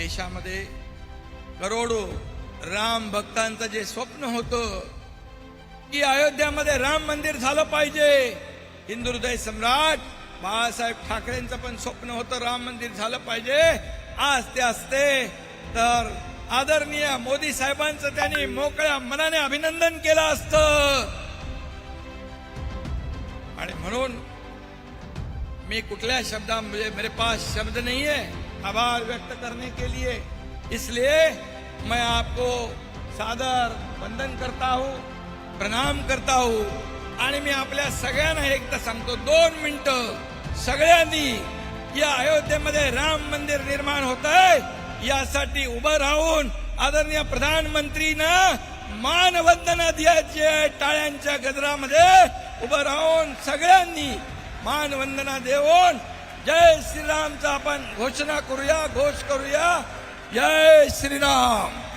देशामध्ये करोडो राम भक्तांचं जे स्वप्न होतं की अयोध्यामध्ये राम मंदिर झालं पाहिजे. हिंदू हृदय सम्राट बाळासाहेब ठाकरेंचं पण स्वप्न होतं राम मंदिर झालं पाहिजे. आज ते असते. तर आदरणीय मोदी साहेबांचं त्यांनी मोकळ्या मनाने अभिनंदन केलं असतं. आणि म्हणून मी कुठल्या शब्दा म्हणजे मेरे पास शब्द नाहीये. आभार व्यक्त करने के लिए। इसलिए मैं आपको सादर वंदन करता हूँ प्रणाम करता हूँ। आणि मी आपल्या सगळ्यांना एकदा सांगतो दोन मिनिटं सगळ्यांनी या अयोध्येमध्ये राम मंदिर निर्माण होत आहे. यासाठी उभं राहून आदरणीय प्रधानमंत्रीनं मानवंदना द्यायची आहे टाळ्यांच्या गजरामध्ये. उभं राहून सगळ्यांनी मानवंदना देऊन जय श्रीरामचा आपण घोषणा करूया घोष करूया। जय श्रीराम।